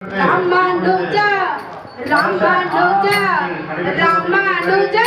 रामानुजा रामानुजा रामानुजा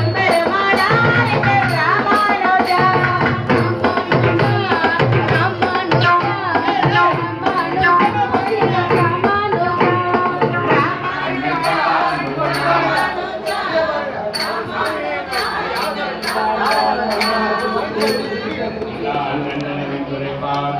লাল নন্দনের ভিতরে পাঠ